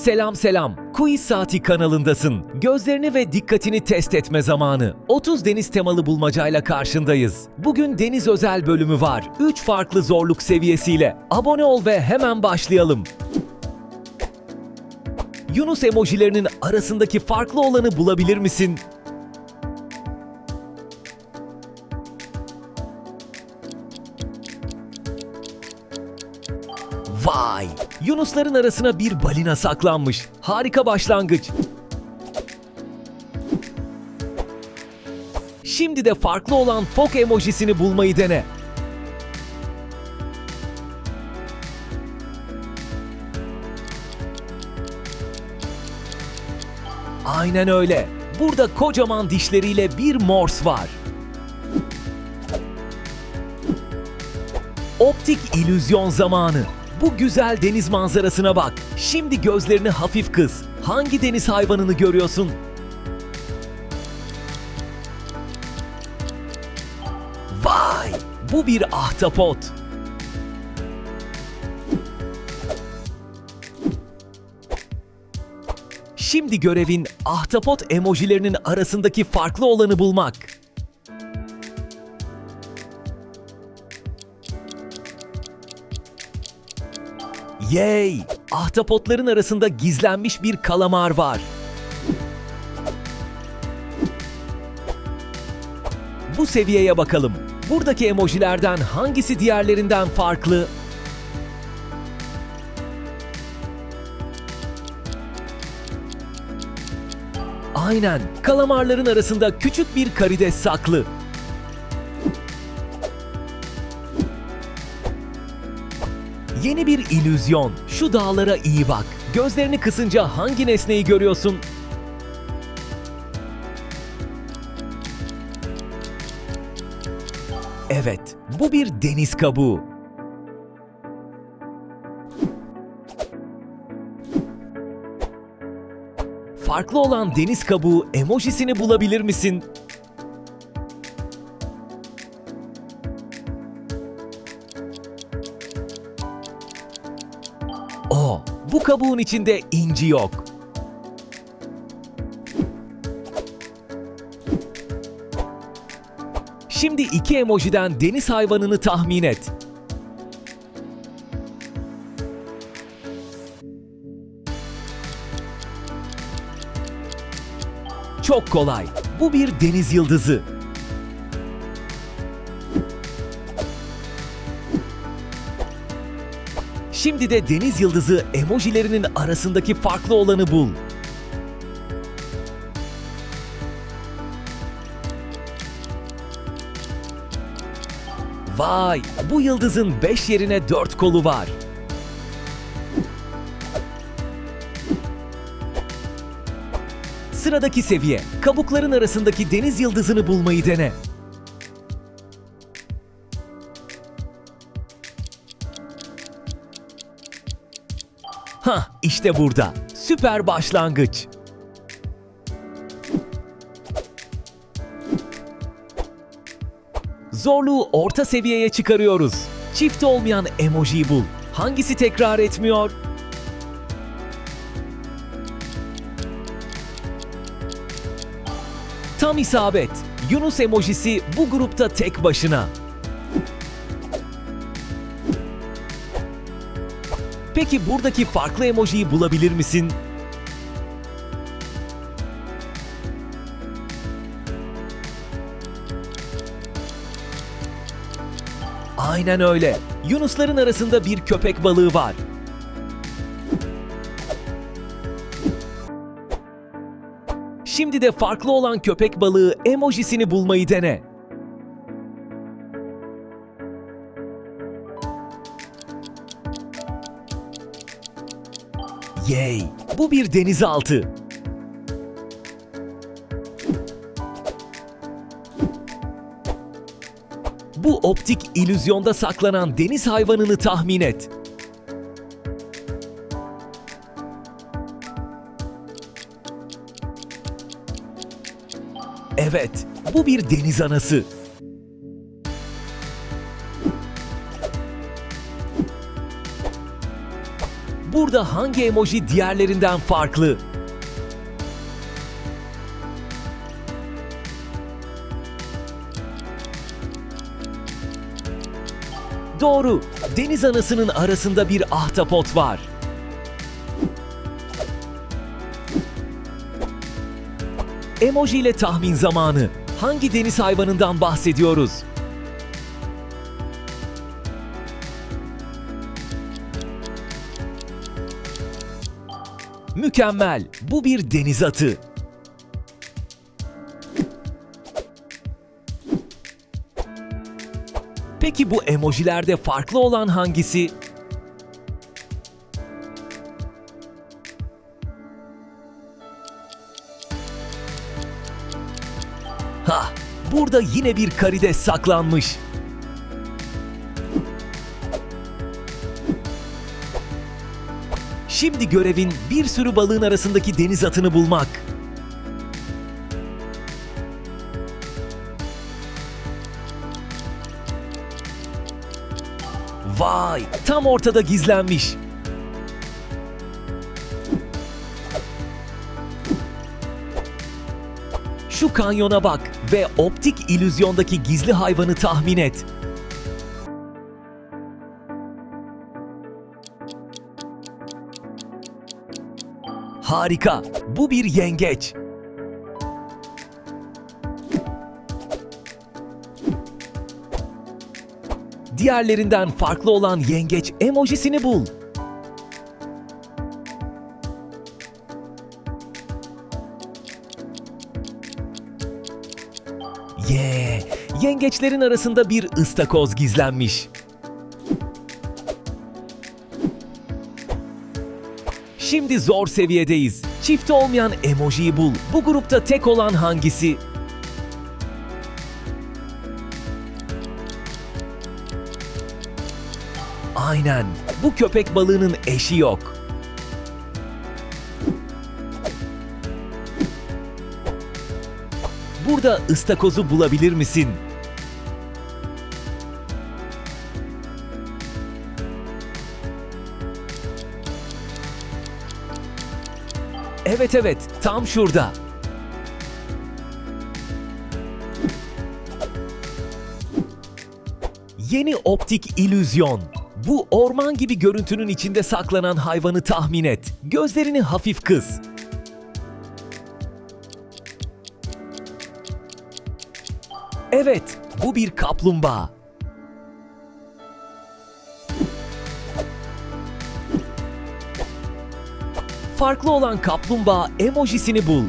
Selam selam. Quiz Saati kanalındasın. Gözlerini ve dikkatini test etme zamanı. 30 deniz temalı bulmacayla karşındayız. Bugün deniz özel bölümü var. 3 farklı zorluk seviyesiyle. Abone ol ve hemen başlayalım. Yunus emojilerinin arasındaki farklı olanı bulabilir misin? Yunusların arasına bir balina saklanmış. Harika başlangıç. Şimdi de farklı olan fok emojisini bulmayı dene. Aynen öyle. Burada kocaman dişleriyle bir mors var. Optik illüzyon zamanı. Bu güzel deniz manzarasına bak. Şimdi gözlerini hafif kız. Hangi deniz hayvanını görüyorsun? Vay! Bu bir ahtapot. Şimdi görevin ahtapot emojilerinin arasındaki farklı olanı bulmak. Yay! Ahtapotların arasında gizlenmiş bir kalamar var. Bu seviyeye bakalım. Buradaki emojilerden hangisi diğerlerinden farklı? Aynen, kalamarların arasında küçük bir karides saklı. Yeni bir illüzyon. Şu dağlara iyi bak. Gözlerini kısınca hangi nesneyi görüyorsun? Evet, bu bir deniz kabuğu. Farklı olan deniz kabuğu emojisini bulabilir misin? Kabuğun içinde inci yok. Şimdi iki emojiden deniz hayvanını tahmin et. Çok kolay. Bu bir deniz yıldızı. Şimdi de deniz yıldızı emojilerinin arasındaki farklı olanı bul. Vay! Bu yıldızın 5 yerine 4 kolu var. Sıradaki seviye, kabukların arasındaki deniz yıldızını bulmayı dene. İşte burada. Süper başlangıç. Zorluğu orta seviyeye çıkarıyoruz. Çift olmayan emojiyi bul. Hangisi tekrar etmiyor? Tam isabet. Yunus emojisi bu grupta tek başına. Peki buradaki farklı emojiyi bulabilir misin? Aynen öyle. Yunusların arasında bir köpek balığı var. Şimdi de farklı olan köpek balığı emojisini bulmayı dene. Yay! Bu bir denizaltı. Bu optik illüzyonda saklanan deniz hayvanını tahmin et. Evet, bu bir deniz anası. Burada hangi emoji diğerlerinden farklı? Doğru. Deniz anasının arasında bir ahtapot var. Emoji ile tahmin zamanı. Hangi deniz hayvanından bahsediyoruz? Mükemmel. Bu bir deniz atı. Peki bu emojilerde farklı olan hangisi? Ha, burada yine bir karides saklanmış. Şimdi görevin bir sürü balığın arasındaki deniz atını bulmak. Vay, tam ortada gizlenmiş. Şu kanyona bak ve optik illüzyondaki gizli hayvanı tahmin et. Harika. Bu bir yengeç. Diğerlerinden farklı olan yengeç emojisini bul. Yeah! Yengeçlerin arasında bir ıstakoz gizlenmiş. Şimdi zor seviyedeyiz. Çifti olmayan emojiyi bul. Bu grupta tek olan hangisi? Aynen. Bu köpek balığının eşi yok. Burada ıstakozu bulabilir misin? Evet evet, tam şurada. Yeni optik illüzyon. Bu orman gibi görüntünün içinde saklanan hayvanı tahmin et. Gözlerini hafif kıs. Evet, bu bir kaplumbağa. Farklı olan kaplumbağa emojisini bul.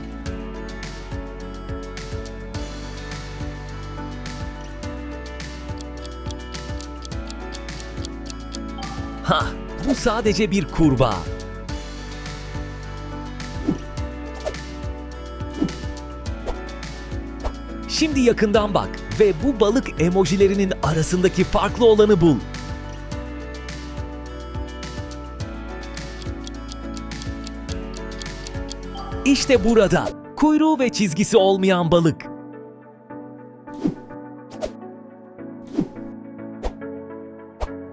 Ha, bu sadece bir kurbağa. Şimdi yakından bak ve bu balık emojilerinin arasındaki farklı olanı bul. İşte burada kuyruğu ve çizgisi olmayan balık.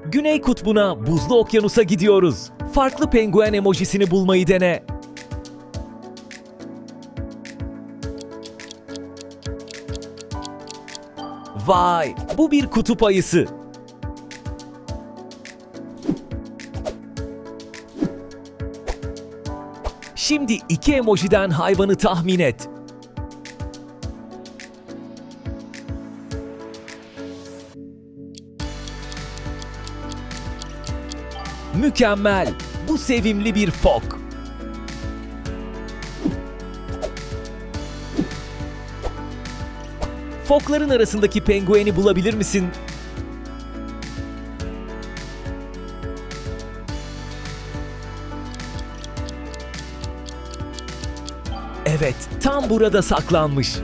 Güney kutbuna, buzlu okyanusa gidiyoruz. Farklı penguen emojisini bulmayı dene. Vay, bu bir kutup ayısı. Şimdi iki emojiden hayvanı tahmin et. Mükemmel. Bu sevimli bir fok. Fokların arasındaki pengueni bulabilir misin? Evet, tam burada saklanmış.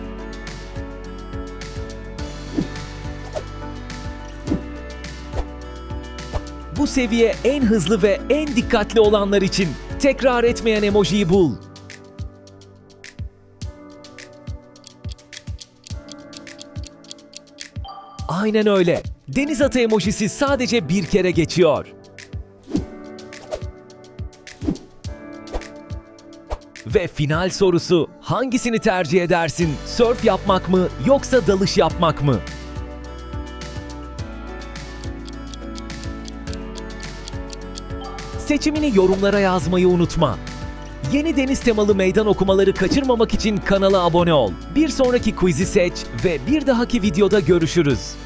Bu seviye en hızlı ve en dikkatli olanlar için. Tekrar etmeyen emojiyi bul. Aynen öyle. Deniz atı emojisi sadece bir kere geçiyor. Ve final sorusu hangisini tercih edersin? Sörf yapmak mı yoksa dalış yapmak mı? Seçimini yorumlara yazmayı unutma. Yeni deniz temalı meydan okumaları kaçırmamak için kanala abone ol. Bir sonraki quiz'i seç ve bir dahaki videoda görüşürüz.